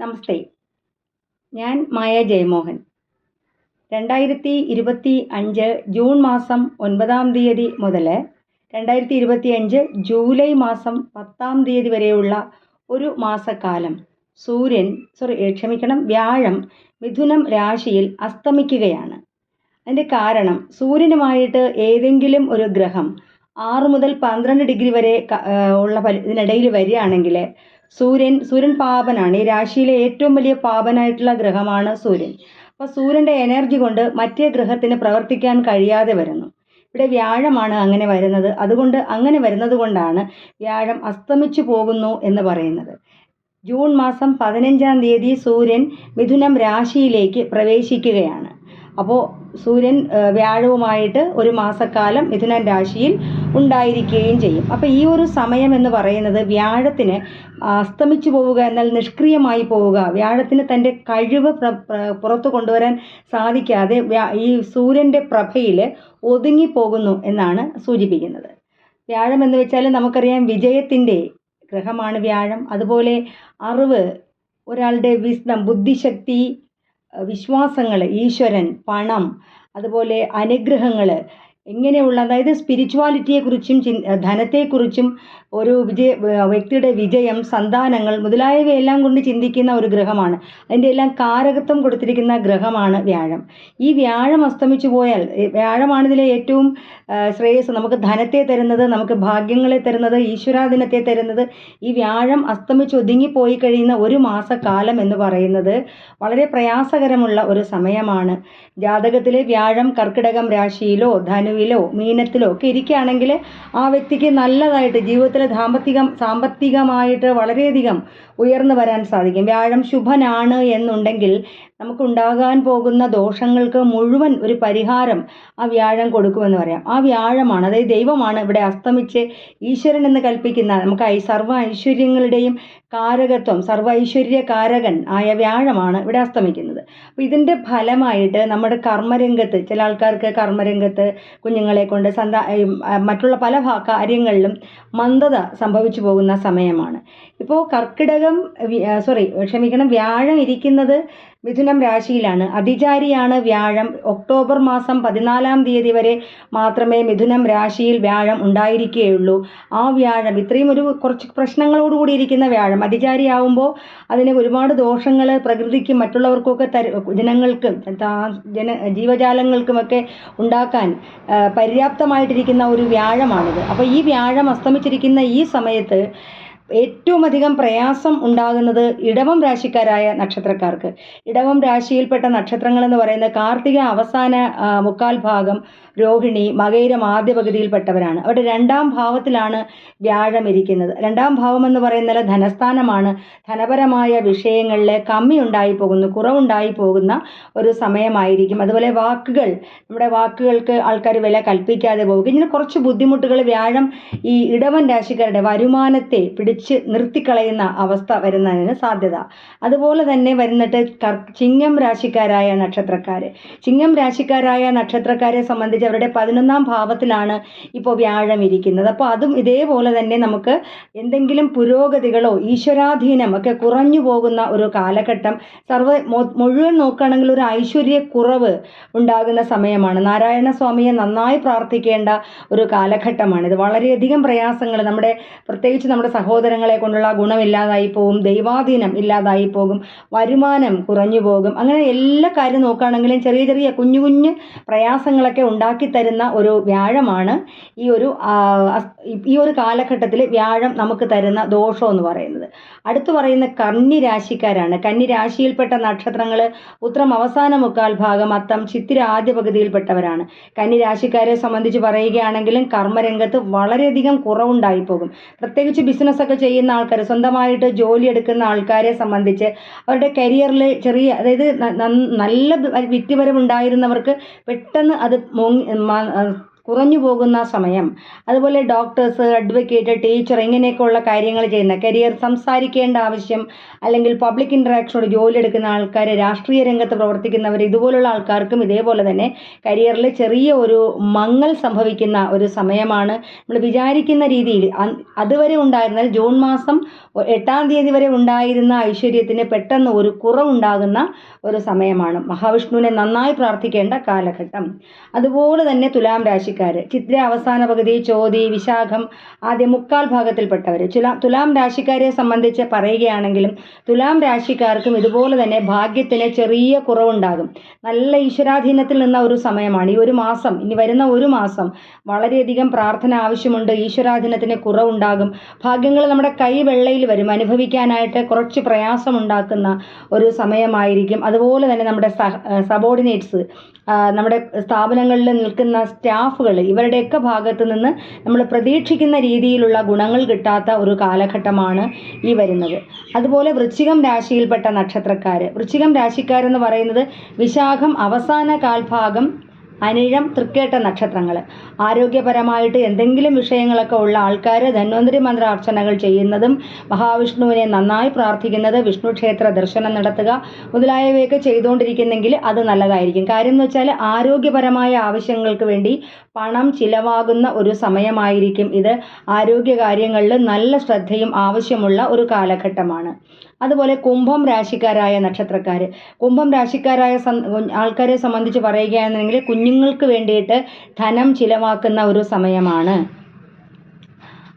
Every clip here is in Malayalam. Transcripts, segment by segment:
നമസ്തേ. ഞാൻ മായ ജയമോഹൻ. രണ്ടായിരത്തി ഇരുപത്തി അഞ്ച് ജൂൺ മാസം ഒൻപതാം തീയതി മുതൽ രണ്ടായിരത്തി ഇരുപത്തി അഞ്ച് ജൂലൈ മാസം പത്താം തീയതി വരെയുള്ള ഒരു മാസക്കാലം സൂര്യൻ സോറി ക്ഷമിക്കണം വ്യാഴം മിഥുനം രാശിയിൽ അസ്തമിക്കുകയാണ്. അതിന്റെ കാരണം സൂര്യനുമായിട്ട് ഏതെങ്കിലും ഒരു ഗ്രഹം ആറ് മുതൽ പന്ത്രണ്ട് ഡിഗ്രി വരെ ഉള്ള ഇതിനിടയിൽ വരികയാണെങ്കിൽ സൂര്യൻ സൂര്യൻ പാപനാണ്. ഈ രാശിയിലെ ഏറ്റവും വലിയ പാപനായിട്ടുള്ള ഗ്രഹമാണ് സൂര്യൻ. അപ്പോൾ സൂര്യന്റെ എനർജി കൊണ്ട് മറ്റേ ഗ്രഹത്തിന് പ്രവർത്തിക്കാൻ കഴിയാതെ വരുന്നു. ഇവിടെ വ്യാഴമാണ് അങ്ങനെ വരുന്നത്. അതുകൊണ്ട് അങ്ങനെ വരുന്നത് കൊണ്ടാണ് വ്യാഴം അസ്തമിച്ചു പോകുന്നു എന്ന് പറയുന്നത്. ജൂൺ മാസം പതിനഞ്ചാം തീയതി സൂര്യൻ മിഥുനം രാശിയിലേക്ക് പ്രവേശിക്കുകയാണ്. അപ്പോൾ സൂര്യൻ വ്യാഴവുമായിട്ട് ഒരു മാസക്കാലം മിഥുനൻ രാശിയിൽ ഉണ്ടായിരിക്കുകയും ചെയ്യും. അപ്പോൾ ഈ ഒരു സമയം എന്ന് പറയുന്നത് വ്യാഴത്തിന് അസ്തമിച്ചു പോവുക എന്നാൽ നിഷ്ക്രിയമായി പോവുക വ്യാഴത്തിന് തന്റെ കഴിവ് പുറത്തു കൊണ്ടുവരാൻ സാധിക്കാതെ ഈ സൂര്യന്റെ പ്രഭയിൽ ഒതുങ്ങിപ്പോകുന്നു എന്നാണ് സൂചിപ്പിക്കുന്നത്. വ്യാഴം എന്ന് വെച്ചാൽ നമുക്കറിയാം വിജയത്തിന്റെ ഗ്രഹമാണ് വ്യാഴം. അതുപോലെ അറിവ് ഒരാളുടെ വിസ്ഡം ബുദ്ധിശക്തി വിശ്വാസങ്ങൾ ഈശ്വരൻ പണം അതുപോലെ അനുഗ്രഹങ്ങൾ ഇങ്ങനെയുള്ള അതായത് സ്പിരിച്വാലിറ്റിയെക്കുറിച്ചും ചിൻ ധനത്തെക്കുറിച്ചും ഒരു വിജയ വ്യക്തിയുടെ വിജയം സന്താനങ്ങൾ മുതലായവയെല്ലാം കൊണ്ട് ചിന്തിക്കുന്ന ഒരു ഗ്രഹമാണ്. അതിന്റെ എല്ലാം കാരകത്വം കൊടുത്തിരിക്കുന്ന ഗ്രഹമാണ് വ്യാഴം. ഈ വ്യാഴം അസ്തമിച്ചു പോയാൽ വ്യാഴമാണ് ഇതിലെ ഏറ്റവും ശ്രേയസ് നമുക്ക് ധനത്തെ തരുന്നത് നമുക്ക് ഭാഗ്യങ്ങളെ തരുന്നത് ഈശ്വരാദിനത്തെ തരുന്നത് ഈ വ്യാഴം അസ്തമിച്ച് ഒതുങ്ങിപ്പോയി കഴിയുന്ന ഒരു മാസക്കാലം എന്ന് പറയുന്നത് വളരെ പ്രയാസകരമുള്ള ഒരു സമയമാണ്. ജാതകത്തിലെ വ്യാഴം കർക്കിടകം രാശിയിലോ ധനുവിലോ മീനത്തിലോ ഒക്കെ ഇരിക്കുകയാണെങ്കിൽ ആ വ്യക്തിക്ക് നല്ലതായിട്ട് ജീവിതത്തിൽ ദാമ്പത്തികം സാമ്പത്തികമായിട്ട് വളരെയധികം ഉയർന്നു വരാൻ സാധിക്കും. വ്യാഴം ശുഭനാണ് എന്നുണ്ടെങ്കിൽ നമുക്കുണ്ടാകാൻ പോകുന്ന ദോഷങ്ങൾക്ക് മുഴുവൻ ഒരു പരിഹാരം ആ വ്യാഴം കൊടുക്കുമെന്ന് പറയാം. ആ വ്യാഴമാണ് അതായത് ദൈവമാണ് ഇവിടെ അസ്തമിച്ച് ഈശ്വരൻ എന്ന് കൽപ്പിക്കുന്ന നമുക്ക് സർവ ഐശ്വര്യങ്ങളുടെയും കാരകത്വം സർവ ഐശ്വര്യ കാരകൻ ആയ വ്യാഴമാണ് ഇവിടെ അസ്തമിക്കുന്നത്. അപ്പോൾ ഇതിന്റെ ഫലമായിട്ട് നമ്മുടെ കർമ്മരംഗത്ത് ചില ആൾക്കാർക്ക് കർമ്മരംഗത്ത് കുഞ്ഞുങ്ങളെ കൊണ്ട് മറ്റുള്ള പല കാര്യങ്ങളിലും മന്ദത സംഭവിച്ചു പോകുന്ന സമയമാണ്. ഇപ്പോൾ കർക്കിടകം സോറി ക്ഷമിക്കണം വ്യാഴം ഇരിക്കുന്നത് മിഥുനം രാശിയിലാണ്. അതിചാരിയാണ് വ്യാഴം. ഒക്ടോബർ മാസം പതിനാലാം തീയതി വരെ മാത്രമേ മിഥുനം രാശിയിൽ വ്യാഴം ഉണ്ടായിരിക്കുകയുള്ളൂ. ആ വ്യാഴം ഇത്രയും ഒരു കുറച്ച് പ്രശ്നങ്ങളോടുകൂടി ഇരിക്കുന്ന വ്യാഴം അതിചാരിയാവുമ്പോൾ അതിന് ഒരുപാട് ദോഷങ്ങൾ പ്രകൃതിക്കും മറ്റുള്ളവർക്കൊക്കെ തര ജനങ്ങൾക്കും ജന ജീവജാലങ്ങൾക്കുമൊക്കെ ഉണ്ടാക്കാൻ പര്യാപ്തമായിട്ടിരിക്കുന്ന ഒരു വ്യാഴമാണിത്. അപ്പോൾ ഈ വ്യാഴം അസ്തമിച്ചിരിക്കുന്ന ഈ സമയത്ത് ഏറ്റവും അധികം പ്രയാസം ഉണ്ടാകുന്നത് ഇടവം രാശിക്കാരായ നക്ഷത്രക്കാർക്ക്. ഇടവം രാശിയിൽപ്പെട്ട നക്ഷത്രങ്ങൾ എന്ന് പറയുന്നത് കാർത്തിക അവസാന മുക്കാൽ ഭാഗം രോഹിണി മകയിരം ആദ്യ പകുതിയിൽപ്പെട്ടവരാണ് അവരുടെ രണ്ടാം ഭാവത്തിലാണ് വ്യാഴം ഇരിക്കുന്നത് രണ്ടാം ഭാവം എന്ന് പറയുന്നത് ധനസ്ഥാനമാണ്. ധനപരമായ വിഷയങ്ങളിലെ കമ്മി ഉണ്ടായി പോകുന്നു കുറവുണ്ടായി പോകുന്ന ഒരു സമയമായിരിക്കും. അതുപോലെ വാക്കുകൾ നമ്മുടെ വാക്കുകൾക്ക് ആൾക്കാർ വില കൽപ്പിക്കാതെ പോകും. ഇങ്ങനെ കുറച്ച് ബുദ്ധിമുട്ടുകൾ വ്യാഴം ഈ ഇടവൻ രാശിക്കാരുടെ വരുമാനത്തെ പിടിച്ച് നിർത്തിക്കളയുന്ന അവസ്ഥ വരുന്നതിന് സാധ്യത. അതുപോലെ തന്നെ വരുന്നിട്ട് ചിങ്ങം രാശിക്കാരായ നക്ഷത്രക്കാർ ചിങ്ങം രാശിക്കാരായ നക്ഷത്രക്കാരെ സംബന്ധിച്ച് അവരുടെ പതിനൊന്നാം ഭാവത്തിലാണ് ഇപ്പോൾ വ്യാഴം ഇരിക്കുന്നത് അപ്പോൾ അതും ഇതേപോലെ തന്നെ നമുക്ക് എന്തെങ്കിലും പുരോഗതികളോ ഈശ്വരാധീനം ഒക്കെ കുറഞ്ഞു പോകുന്ന ഒരു കാലഘട്ടം സർവ മുഴുവൻ നോക്കുകയാണെങ്കിൽ ഒരു ഐശ്വര്യക്കുറവ് ഉണ്ടാകുന്ന സമയമാണ്. നാരായണ സ്വാമിയെ നന്നായി പ്രാർത്ഥിക്കേണ്ട ഒരു കാലഘട്ടമാണ് ഇത് വളരെയധികം പ്രയാസങ്ങൾ നമ്മുടെ പ്രത്യേകിച്ച് നമ്മുടെ സഹോദരങ്ങളെ കൊണ്ടുള്ള ഗുണമില്ലാതായി പോകും ദൈവാധീനം ഇല്ലാതായി പോകും വരുമാനം കുറഞ്ഞു പോകും. അങ്ങനെ എല്ലാ കാര്യം നോക്കുകയാണെങ്കിലും ചെറിയ ചെറിയ കുഞ്ഞു കുഞ്ഞു പ്രയാസങ്ങളൊക്കെ ഉണ്ടാക്കി തരുന്ന ഒരു വ്യാഴമാണ്. ഈ ഒരു ഈ ഒരു കാലഘട്ടത്തിൽ വ്യാഴം നമുക്ക് തരുന്ന ദോഷം എന്ന് പറയുന്നത്. അടുത്തു പറയുന്ന കന്നി രാശിക്കാരാണ് കന്നി രാശിയിൽപ്പെട്ട നക്ഷത്രങ്ങൾ ഉത്രം അവസാന മുക്കാൽ ഭാഗം അത്തം ചിത്തിര ആദ്യ പകുതിയിൽപ്പെട്ടവരാണ്. കന്നി രാശിക്കാരെ സംബന്ധിച്ച് പറയുകയാണെങ്കിലും കർമ്മരംഗത്ത് വളരെയധികം കുറവുണ്ടായി പോകും പ്രത്യേകിച്ച് ബിസിനസ്സൊക്കെ ചെയ്യുന്ന ആൾക്കാർ സ്വന്തമായിട്ട് ജോലി എടുക്കുന്ന ആൾക്കാരെ സംബന്ധിച്ച് അവരുടെ കരിയറിൽ ചെറിയ അതായത് നല്ല വിറ്റുവരവുണ്ടായിരുന്നവർക്ക് പെട്ടെന്ന് അത് in mind കുറഞ്ഞു പോകുന്ന സമയം. അതുപോലെ ഡോക്ടേഴ്സ് അഡ്വക്കേറ്റ് ടീച്ചർ ഇങ്ങനെയൊക്കെയുള്ള കാര്യങ്ങൾ ചെയ്യുന്ന കരിയർ സംസാരിക്കേണ്ട ആവശ്യം അല്ലെങ്കിൽ പബ്ലിക് ഇൻട്രാക്ഷനോട് ജോലി എടുക്കുന്ന ആൾക്കാർ രാഷ്ട്രീയ രംഗത്ത് പ്രവർത്തിക്കുന്നവർ ഇതുപോലുള്ള ആൾക്കാർക്കും ഇതേപോലെ തന്നെ കരിയറിൽ ചെറിയ ഒരു മങ്ങൽ സംഭവിക്കുന്ന ഒരു സമയമാണ്. നമ്മൾ വിചാരിക്കുന്ന രീതിയിൽ അതുവരെ ഉണ്ടായിരുന്നാൽ ജൂൺ മാസം എട്ടാം തീയതി വരെ ഉണ്ടായിരുന്ന ഐശ്വര്യത്തിന് പെട്ടെന്ന് ഒരു കുറവുണ്ടാകുന്ന ഒരു സമയമാണ്. മഹാവിഷ്ണുവിനെ നന്നായി പ്രാർത്ഥിക്കേണ്ട കാലഘട്ടം. അതുപോലെ തന്നെ തുലാം രാശിക്കാർ ചിത്ര അവസാന പകുതി ചോതി വിശാഖം ആദ്യ മുക്കാൽ ഭാഗത്തിൽപ്പെട്ടവർ ചുലാ തുലാം രാശിക്കാരെ സംബന്ധിച്ച് പറയുകയാണെങ്കിലും തുലാം രാശിക്കാർക്കും ഇതുപോലെ തന്നെ ഭാഗ്യത്തിന് ചെറിയ കുറവുണ്ടാകും. നല്ല ഈശ്വരാധീനത്തിൽ നിന്ന ഒരു സമയമാണ്. ഈ ഒരു മാസം ഇനി വരുന്ന ഒരു മാസം വളരെയധികം പ്രാർത്ഥന ആവശ്യമുണ്ട്. ഈശ്വരാധീനത്തിന് കുറവുണ്ടാകും. ഭാഗ്യങ്ങൾ നമ്മുടെ കൈ വെള്ളയിൽ വരും. അനുഭവിക്കാനായിട്ട് കുറച്ച് പ്രയാസമുണ്ടാക്കുന്ന ഒരു സമയമായിരിക്കും. അതുപോലെ തന്നെ നമ്മുടെ സബോർഡിനേറ്റ്സ് നമ്മുടെ സ്ഥാപനങ്ങളിൽ നിൽക്കുന്ന സ്റ്റാഫുകൾ ഇവരുടെയൊക്കെ ഭാഗത്തു നിന്ന് നമ്മൾ പ്രതീക്ഷിക്കുന്ന രീതിയിലുള്ള ഗുണങ്ങൾ കിട്ടാത്ത ഒരു കാലഘട്ടമാണ് ഈ വരുന്നത്. അതുപോലെ വൃശ്ചികം രാശിയിൽപ്പെട്ട നക്ഷത്രക്കാർ വൃശ്ചികം രാശിക്കാരെന്ന് പറയുന്നത് വിശാഖം അവസാന കാൽഭാഗം അനിഴം തൃക്കേട്ട നക്ഷത്രങ്ങൾ ആരോഗ്യപരമായിട്ട് എന്തെങ്കിലും വിഷയങ്ങളൊക്കെ ഉള്ള ആൾക്കാർ ധന്വന്തരി മന്ത്ര അർച്ചനകൾ ചെയ്യുന്നതും മഹാവിഷ്ണുവിനെ നന്നായി പ്രാർത്ഥിക്കുന്നത് വിഷ്ണു ക്ഷേത്ര ദർശനം നടത്തുക മുതലായവയൊക്കെ ചെയ്തുകൊണ്ടിരിക്കുന്നെങ്കിൽ അത് നല്ലതായിരിക്കും. കാര്യം എന്ന് വെച്ചാൽ ആരോഗ്യപരമായ ആവശ്യങ്ങൾക്ക് വേണ്ടി പണം ചിലവാകുന്ന ഒരു സമയമായിരിക്കും ഇത്. ആരോഗ്യ കാര്യങ്ങളിൽ നല്ല ശ്രദ്ധയും ആവശ്യമുള്ള ഒരു കാലഘട്ടമാണ്. അതുപോലെ കുംഭം രാശിക്കാരായ നക്ഷത്രക്കാർ കുംഭം രാശിക്കാരായ ആൾക്കാരെ സംബന്ധിച്ച് പറയുകയാണെന്നുണ്ടെങ്കിൽ കുഞ്ഞുങ്ങൾക്ക് വേണ്ടിയിട്ട് ധനം ചിലവാക്കുന്ന ഒരു സമയമാണ്.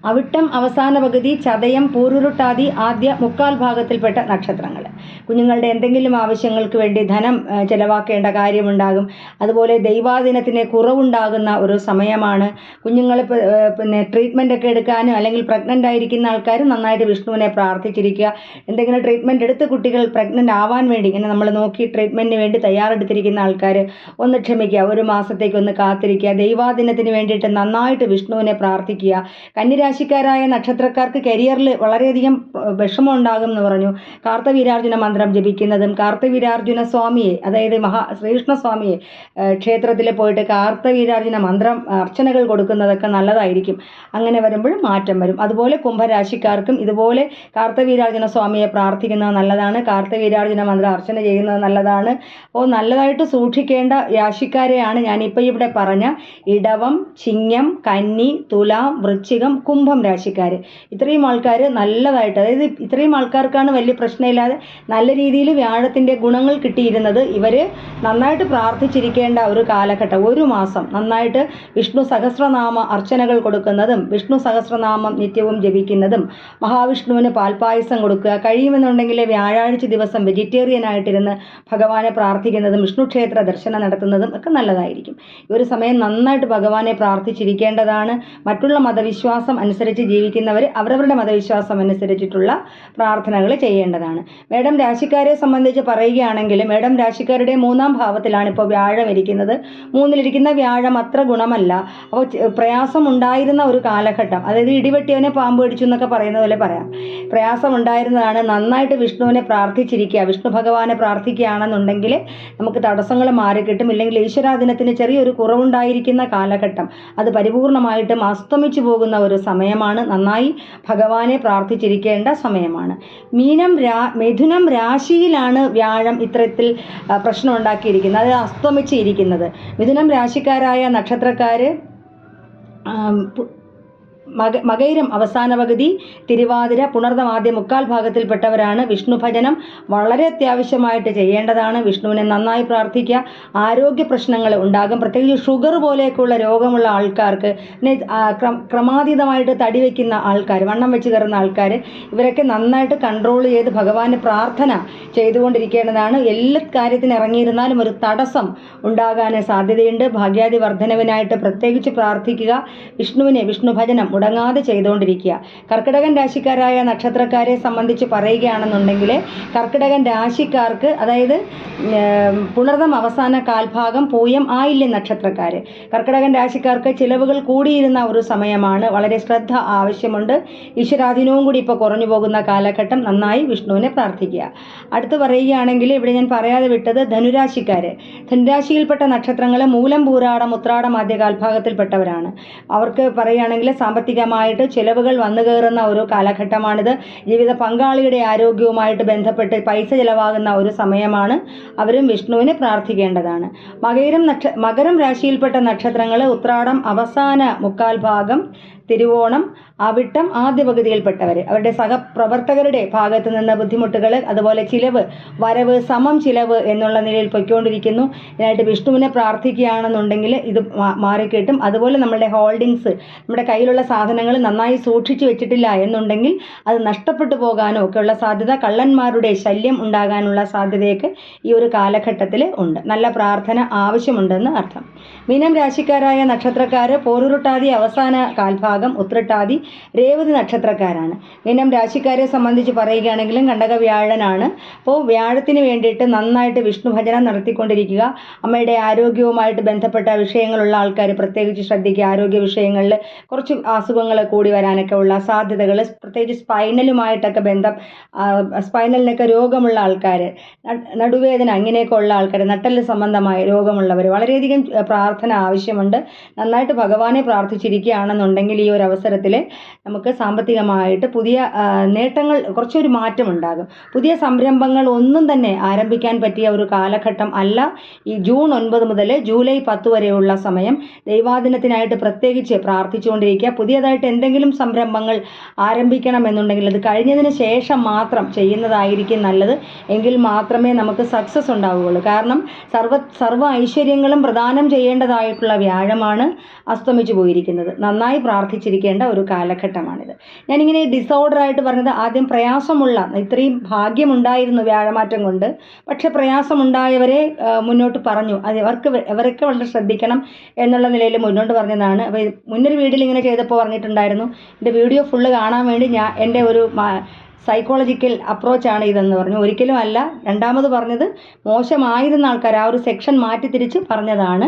അവിട്ടം അവസാന പകുതി ചതയം പൂരുരുട്ടാതി ആദ്യ മുക്കാൽ ഭാഗത്തിൽപ്പെട്ട നക്ഷത്രങ്ങൾ കുഞ്ഞുങ്ങളുടെ എന്തെങ്കിലും ആവശ്യങ്ങൾക്ക് വേണ്ടി ധനം ചിലവാക്കേണ്ട കാര്യമുണ്ടാകും. അതുപോലെ ദൈവാധീനത്തിന് കുറവുണ്ടാകുന്ന ഒരു സമയമാണ്. കുഞ്ഞുങ്ങൾ പിന്നെ ട്രീറ്റ്മെന്റ് ഒക്കെ എടുക്കാനും അല്ലെങ്കിൽ പ്രഗ്നന്റ് ആയിരിക്കുന്ന ആൾക്കാർ നന്നായിട്ട് വിഷ്ണുവിനെ പ്രാർത്ഥിച്ചിരിക്കുക. എന്തെങ്കിലും ട്രീറ്റ്മെന്റ് എടുത്ത് കുട്ടികൾ പ്രഗ്നന്റ് ആവാൻ വേണ്ടി ഇങ്ങനെ നമ്മൾ നോക്കി ട്രീറ്റ്മെന്റിന് വേണ്ടി തയ്യാറെടുത്തിരിക്കുന്ന ആൾക്കാർ ഒന്ന് ക്ഷമിക്കുക ഒരു മാസത്തേക്ക് ഒന്ന് കാത്തിരിക്കുക. ദൈവാധീനത്തിന് വേണ്ടിയിട്ട് നന്നായിട്ട് വിഷ്ണുവിനെ പ്രാർത്ഥിക്കുക. കന്നിരാശിക്കാരായ നക്ഷത്രക്കാർക്ക് കരിയറിൽ വളരെയധികം വിഷമം ഉണ്ടാകും എന്ന് പറഞ്ഞു. കാർത്തവീരാർജുന മന്ത്രം ജപിക്കുന്നതും കാർത്തവീരാർജുന സ്വാമിയെ അതായത് മഹാ ശ്രീകൃഷ്ണ സ്വാമിയെ ക്ഷേത്രത്തിൽ പോയിട്ട് കാർത്തവീരാർജുന മന്ത്രം അർച്ചനകൾ കൊടുക്കുന്നതൊക്കെ നല്ലതായിരിക്കും. അങ്ങനെ വരുമ്പോൾ മാറ്റം വരും. അതുപോലെ കുംഭരാശിക്കാർക്കും ഇതുപോലെ കാർത്തവീരാർജുന സ്വാമിയെ പ്രാർത്ഥിക്കുന്നത് നല്ലതാണ്. കാർത്തവീരാർജുന മന്ത്രം അർച്ചന ചെയ്യുന്നത് നല്ലതാണ്. അപ്പോൾ നല്ലതായിട്ട് സൂക്ഷിക്കേണ്ട രാശിക്കാരെയാണ് ഞാനിപ്പോൾ ഇവിടെ പറഞ്ഞ ഇടവം ചിങ്ങം കന്നി തുലാം വൃശ്ചികം കുംഭം രാശിക്കാർ ഇത്രയും ആൾക്കാർ നല്ലതായിട്ട് അതായത് ഇത്രയും ആൾക്കാർക്കാണ് വലിയ പ്രശ്നമില്ലാതെ നല്ല രീതിയിൽ വ്യാഴത്തിന്റെ ഗുണങ്ങൾ കിട്ടിയിരുന്നത് ഇവർ നന്നായിട്ട് പ്രാർത്ഥിച്ചിരിക്കേണ്ട ഒരു കാലഘട്ടം ഒരു മാസം. നന്നായിട്ട് വിഷ്ണു സഹസ്രനാമ അർച്ചനകൾ കൊടുക്കുന്നതും വിഷ്ണു സഹസ്രനാമം നിത്യവും ജപിക്കുന്നതും മഹാവിഷ്ണുവിന് പാൽപ്പായസം കൊടുക്കുക കഴിയുമെന്നുണ്ടെങ്കിൽ വ്യാഴാഴ്ച ദിവസം വെജിറ്റേറിയൻ ആയിട്ടിരുന്ന് ഭഗവാനെ പ്രാർത്ഥിക്കുന്നതും വിഷ്ണു ക്ഷേത്ര ദർശനം നടത്തുന്നതും ഒക്കെ നല്ലതായിരിക്കും. ഈ ഒരു സമയം നന്നായിട്ട് ഭഗവാനെ പ്രാർത്ഥിച്ചിരിക്കേണ്ടതാണ്. മറ്റുള്ള മതവിശ്വാസം അനുസരിച്ച് ജീവിക്കുന്നവർ അവരവരുടെ മതവിശ്വാസം അനുസരിച്ചിട്ടുള്ള പ്രാർത്ഥനകൾ ചെയ്യേണ്ടതാണ്. മേഡം രാശിക്കാരെ സംബന്ധിച്ച് പറയുകയാണെങ്കിൽ മേഡം രാശിക്കാരുടെ മൂന്നാം ഭാവത്തിലാണ് ഇപ്പോൾ വ്യാഴം ഇരിക്കുന്നത്. മൂന്നിലിരിക്കുന്ന വ്യാഴം അത്ര ഗുണമല്ല. അപ്പോൾ പ്രയാസം ഉണ്ടായിരുന്ന ഒരു കാലഘട്ടം. അതായത് ഇടിവെട്ടിയവനെ പാമ്പ് പിടിച്ചു എന്നൊക്കെ പറയുന്ന പോലെ പറയാം. പ്രയാസം ഉണ്ടായിരുന്നതാണ് നന്നായിട്ട് വിഷ്ണുവിനെ പ്രാർത്ഥിച്ചിരിക്കുക. വിഷ്ണു ഭഗവാനെ പ്രാർത്ഥിക്കുകയാണെന്നുണ്ടെങ്കിൽ നമുക്ക് തടസ്സങ്ങൾ മാറിക്കിട്ടും. ഇല്ലെങ്കിൽ ഈശ്വരാധീനത്തിന് ചെറിയൊരു കുറവുണ്ടായിരിക്കുന്ന കാലഘട്ടം. അത് പരിപൂർണമായിട്ടും അസ്തമിച്ചു പോകുന്ന ഒരു സമയമാണ്. നന്നായി ഭഗവാനെ പ്രാർത്ഥിച്ചിരിക്കേണ്ട സമയമാണ്. മീനം രാ മിഥുനം രാശിയിലാണ് വ്യാഴം ഇത്തരത്തിൽ പ്രശ്നം ഉണ്ടാക്കിയിരിക്കുന്നത് അത് അസ്തമിച്ചിരിക്കുന്നത്. മിഥുനം രാശിക്കാരായ നക്ഷത്രക്കാർ മക മകൈരം അവസാന പകുതി തിരുവാതിര പുണർദം ആദ്യ മുക്കാൽ ഭാഗത്തിൽപ്പെട്ടവരാണ് വിഷ്ണു ഭജനം വളരെ അത്യാവശ്യമായിട്ട് ചെയ്യേണ്ടതാണ്. വിഷ്ണുവിനെ നന്നായി പ്രാർത്ഥിക്കുക. ആരോഗ്യ പ്രശ്നങ്ങൾ ഉണ്ടാകും. പ്രത്യേകിച്ച് ഷുഗർ പോലെയൊക്കെയുള്ള രോഗമുള്ള ആൾക്കാർക്ക് ക്രമാതീതമായിട്ട് തടി വയ്ക്കുന്ന ആൾക്കാർ വണ്ണം വെച്ച് കയറുന്ന ആൾക്കാർ ഇവരൊക്കെ നന്നായിട്ട് കൺട്രോൾ ചെയ്ത് ഭഗവാന് പ്രാർത്ഥന ചെയ്തുകൊണ്ടിരിക്കേണ്ടതാണ്. എല്ലാ കാര്യത്തിന് ഇറങ്ങിയിരുന്നാലും ഒരു തടസ്സം ഉണ്ടാകാൻ സാധ്യതയുണ്ട്. ഭാഗ്യാദി വർധനവിനായിട്ട് പ്രത്യേകിച്ച് പ്രാർത്ഥിക്കുക. വിഷ്ണുവിനെ വിഷ്ണു ഭജനം മുടങ്ങാതെ ചെയ്തുകൊണ്ടിരിക്കുക. കർക്കിടകൻ രാശിക്കാരായ നക്ഷത്രക്കാരെ സംബന്ധിച്ച് പറയുകയാണെന്നുണ്ടെങ്കിൽ കർക്കിടകൻ രാശിക്കാർക്ക് അതായത് പുണർന്നം അവസാന കാൽഭാഗം പൂയം ആയില്യം നക്ഷത്രക്കാർ കർക്കിടകൻ രാശിക്കാർക്ക് ചിലവുകൾ കൂടിയിരുന്ന ഒരു സമയമാണ്. വളരെ ശ്രദ്ധ ആവശ്യമുണ്ട്. ഈശ്വരാധീനവും കൂടി ഇപ്പോൾ കുറഞ്ഞു പോകുന്ന കാലഘട്ടം നന്നായി വിഷ്ണുവിനെ പ്രാർത്ഥിക്കുക. അടുത്ത് പറയുകയാണെങ്കിൽ ഇവിടെ ഞാൻ പറയാതെ വിട്ടത് ധനുരാശിക്കാർ ധനുരാശിയിൽപ്പെട്ട നക്ഷത്രങ്ങൾ മൂലം പൂരാടം ഉത്രാടം ആദ്യ കാൽഭാഗത്തിൽപ്പെട്ടവരാണ് അവർക്ക് പറയുകയാണെങ്കിൽ സാമ്പത്തികമായിട്ട് ചിലവുകൾ വന്നു കയറുന്ന ഒരു കാലഘട്ടമാണിത്. ജീവിത പങ്കാളിയുടെ ആരോഗ്യവുമായിട്ട് ബന്ധപ്പെട്ട് പൈസ ചിലവാകുന്ന ഒരു സമയമാണ് അവരും വിഷ്ണുവിനെ പ്രാർത്ഥിക്കേണ്ടതാണ്. മകരം നക്ഷ മകരം രാശിയിൽപ്പെട്ട നക്ഷത്രങ്ങൾ ഉത്രാടം അവസാന മുക്കാൽ ഭാഗം തിരുവോണം അവിട്ടം ആദ്യ പകുതിയിൽപ്പെട്ടവർ അവരുടെ സഹപ്രവർത്തകരുടെ ഭാഗത്ത് നിന്ന് ബുദ്ധിമുട്ടുകൾ അതുപോലെ ചിലവ് വരവ് സമം ചിലവ് എന്നുള്ള നിലയിൽ പൊയ്ക്കൊണ്ടിരിക്കുന്നു. ഇതിനായിട്ട് വിഷ്ണുവിനെ പ്രാർത്ഥിക്കുകയാണെന്നുണ്ടെങ്കിൽ ഇത് മാറിക്കിട്ടും. അതുപോലെ നമ്മളുടെ ഹോൾഡിങ്സ് നമ്മുടെ കയ്യിലുള്ള സാധനങ്ങൾ നന്നായി സൂക്ഷിച്ചു വെച്ചിട്ടില്ല എന്നുണ്ടെങ്കിൽ അത് നഷ്ടപ്പെട്ടു പോകാനോ ഒക്കെയുള്ള സാധ്യത കള്ളന്മാരുടെ ശല്യം ഉണ്ടാകാനുള്ള സാധ്യതയൊക്കെ ഈ ഒരു കാലഘട്ടത്തിൽ ഉണ്ട്. നല്ല പ്രാർത്ഥന ആവശ്യമുണ്ടെന്ന് അർത്ഥം. മീനം രാശിക്കാരായ നക്ഷത്രക്കാർ പോരുരുട്ടാതി അവസാന കാൽഭാഗം ഉത്രട്ടാതി രേവതി നക്ഷത്രക്കാരാണ്. മീനം രാശിക്കാരെ സംബന്ധിച്ച് പറയുകയാണെങ്കിലും കണ്ടക വ്യാഴനാണ്. അപ്പോൾ വ്യാഴത്തിന് വേണ്ടിയിട്ട് നന്നായിട്ട് വിഷ്ണു ഭജന നടത്തിക്കൊണ്ടിരിക്കുക. അമ്മയുടെ ആരോഗ്യവുമായിട്ട് ബന്ധപ്പെട്ട വിഷയങ്ങളുള്ള ആൾക്കാർ പ്രത്യേകിച്ച് ശ്രദ്ധിക്കുക. ആരോഗ്യ വിഷയങ്ങളിൽ കുറച്ച് അസുഖങ്ങൾ കൂടി വരാനൊക്കെ ഉള്ള സാധ്യതകൾ പ്രത്യേകിച്ച് സ്പൈനലുമായിട്ടൊക്കെ ബന്ധം സ്പൈനലിനൊക്കെ രോഗമുള്ള ആൾക്കാർ നടുവേദന അങ്ങനെയൊക്കെ ഉള്ള ആൾക്കാർ നട്ടൽ സംബന്ധമായ രോഗമുള്ളവർ വളരെയധികം പ്രാർത്ഥന ആവശ്യമുണ്ട്. നന്നായിട്ട് ഭഗവാനെ പ്രാർത്ഥിച്ചിരിക്കുകയാണെന്നുണ്ടെങ്കിൽ ഈ ഒരു അവസരത്തിൽ നമുക്ക് സാമ്പത്തികമായിട്ട് പുതിയ നേട്ടങ്ങൾ കുറച്ചൊരു മാറ്റം ഉണ്ടാകും പുതിയ സംരംഭങ്ങൾ ഒന്നും തന്നെ ആരംഭിക്കാൻ പറ്റിയ ഒരു കാലഘട്ടം അല്ല ഈ ജൂൺ ഒൻപത് മുതൽ ജൂലൈ പത്ത് വരെയുള്ള സമയം. ദൈവാദിനത്തിനായിട്ട് പ്രത്യേകിച്ച് പ്രാർത്ഥിച്ചുകൊണ്ടിരിക്കുക. പുതിയതായിട്ട് എന്തെങ്കിലും സംരംഭങ്ങൾ ആരംഭിക്കണം എന്നുണ്ടെങ്കിൽ അത് കഴിഞ്ഞതിന് ശേഷം മാത്രം ചെയ്യുന്നതായിരിക്കും നല്ലത്. എങ്കിൽ മാത്രമേ നമുക്ക് സക്സസ് ഉണ്ടാവുകയുള്ളൂ. കാരണം സർവ സർവ ഐശ്വര്യങ്ങളും പ്രദാനം ചെയ്യേണ്ടതായിട്ടുള്ള വ്യാഴമാണ് അസ്തമിച്ചു പോയിരിക്കുന്നത്. നന്നായി പ്രാർത്ഥിച്ചിരിക്കേണ്ട ഒരു കാലഘട്ടമാണിത്. ഞാനിങ്ങനെ ഡിസോർഡർ ആയിട്ട് പറഞ്ഞത് ആദ്യം പ്രയാസമുള്ള ഇത്രയും ഭാഗ്യമുണ്ടായിരുന്നു വ്യാഴമാറ്റം കൊണ്ട്. പക്ഷെ പ്രയാസമുണ്ടായവരെ മുന്നോട്ട് പറഞ്ഞു. അത് അവർക്ക് അവരൊക്കെ വളരെ ശ്രദ്ധിക്കണം എന്നുള്ള നിലയിൽ മുന്നോട്ട് പറഞ്ഞതാണ്. അപ്പോൾ മുന്നൊരു വീഡിയോയിൽ ഇങ്ങനെ ചെയ്തപ്പോൾ പറഞ്ഞിട്ടുണ്ടായിരുന്നു എന്റെ വീഡിയോ ഫുള്ള് കാണാൻ വേണ്ടി ഞാൻ എന്റെ ഒരു സൈക്കോളജിക്കൽ അപ്രോച്ചാണ് ഇതെന്ന് പറഞ്ഞു. ഒരിക്കലും അല്ല രണ്ടാമത് പറഞ്ഞത് മോശമായിരുന്ന ആൾക്കാർ ആ ഒരു സെക്ഷൻ മാറ്റി തിരിച്ച് പറഞ്ഞതാണ്.